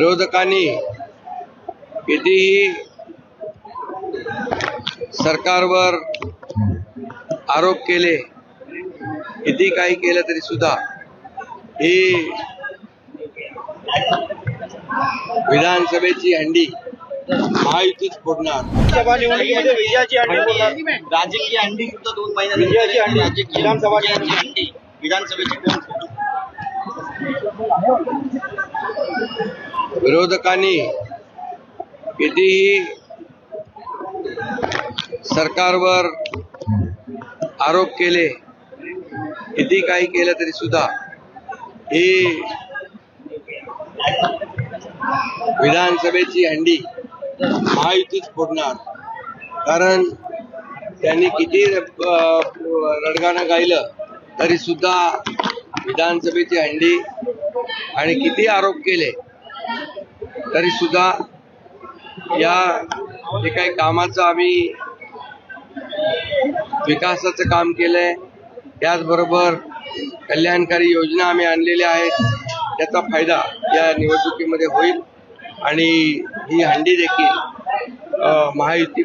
विरोधकांनी कितीही सरकारवर आरोप केले किती काही केलं तरी सुद्धा ही विधानसभेची हंडी महायुतीच फोडणार. हंडी राजकीय अंडी सुद्धा दोन अंडी विधानसभेची कोण फोडणार? विरोधकांनी कितीही सरकारवर आरोप केले किती काही केलं तरी सुद्धा ही विधानसभेची हंडी महायुतीच फोडणार. कारण त्यांनी किती रडगाणं गायलं तरी सुद्धा विधानसभेची हंडी आणि किती आरोप केले तरी सुद्धा या जे काही कामाचं आम्ही विकासाचं काम केलंय त्याचबरोबर कल्याणकारी योजना आम्ही आणलेल्या आहेत त्याचा फायदा या निवडणुकीमध्ये होईल आणि ही हंडी देखील महायुती